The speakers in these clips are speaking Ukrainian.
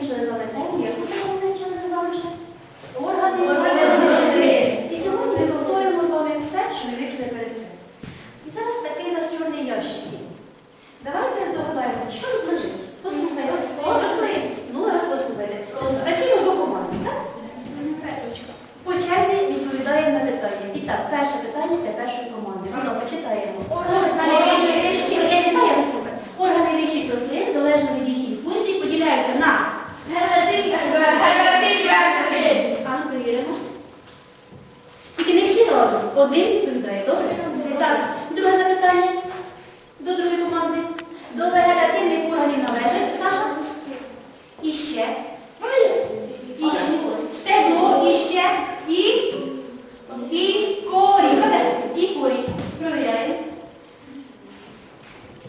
вивчили з вами яку ми вивчили з вами? Органи. І сьогодні ми повторимо з вами все, що ми вивчили перед цим. І зараз такий у нас чорний ящик є. Давайте догадаємо, що тут лежить. Послухайте. Рослин. Ну, раз послухайте. Працюємо по команді, так? По черзі відповідаємо на питання. І так, перше питання для першої команди.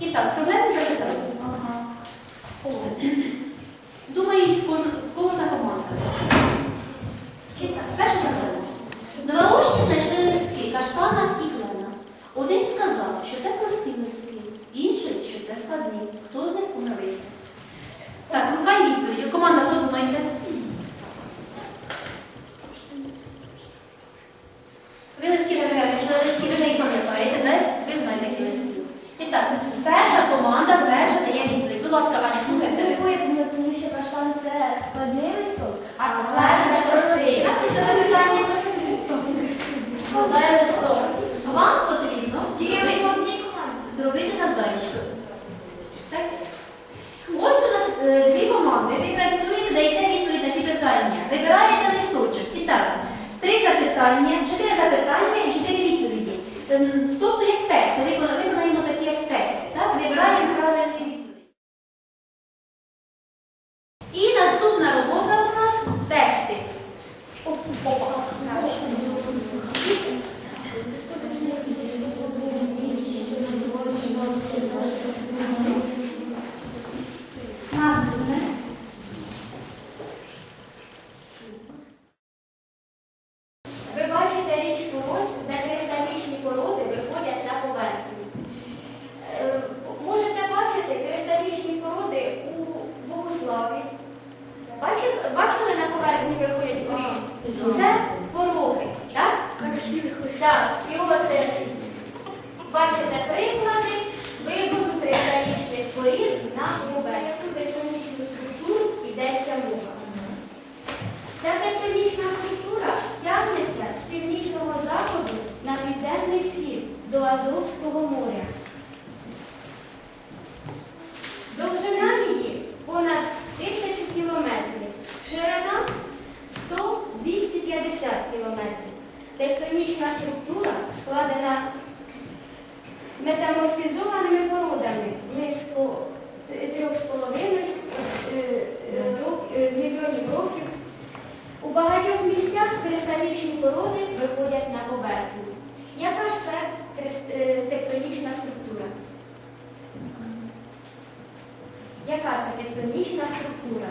І так, проблеми запитання. Думаю, кожна, кожна команда. І так, перше запитання. Два учні знайшли листки каштана і клена. Один сказав, що це прості листки, інший, що це складні. Хто з них помилився? Так, шукай відповідь. Команда, подумайте. Ви листки вивчили, листки їх пам'ятаєте, да? ви знаєте, які листки. І так, перша команда перша дає відповідь. Будь ласка, Аня, слухайте. Тому що каштан це складний листок, А клен це простий. Наступне запитання. Складає листок. Вам потрібно тільки зробити завданечко. Так? Ось у нас е, дві команди. Ви працюєте, даєте відповідь на ці питання. Вибираєте листочок. І так, три запитання, чотири запитання і чотири відповіді. Ем, Тобто як тест. Виконуємо такі як тест. Так? Вибираємо правильні відповіді. І наступна робота у нас тести. Наступне. Ви бачите річку Рос, де кристалічні породи виходять на поверхню. Е, Можете бачити кристалічні породи у Богославі. Бачили, бачили на поверхні виходять у річці? Це пороги, так? Так, от е, бачите приклади виводу кристалічних порід на поверхню. Тектонічну структуру йдеться мова. Ця тектонічна структура тягнеться з північного заходу на південний схід до Азовського моря. Довжина її понад тисячу кілометрів, ширина 100-250 кілометрів. Тектонічна структура складена метаморфізованими породами близько 3,5 мільйонів років. У багатьох місцях кристалічні породи виходять на поверхню. Яка ж це е, тектонічна структура? Яка це тектонічна структура?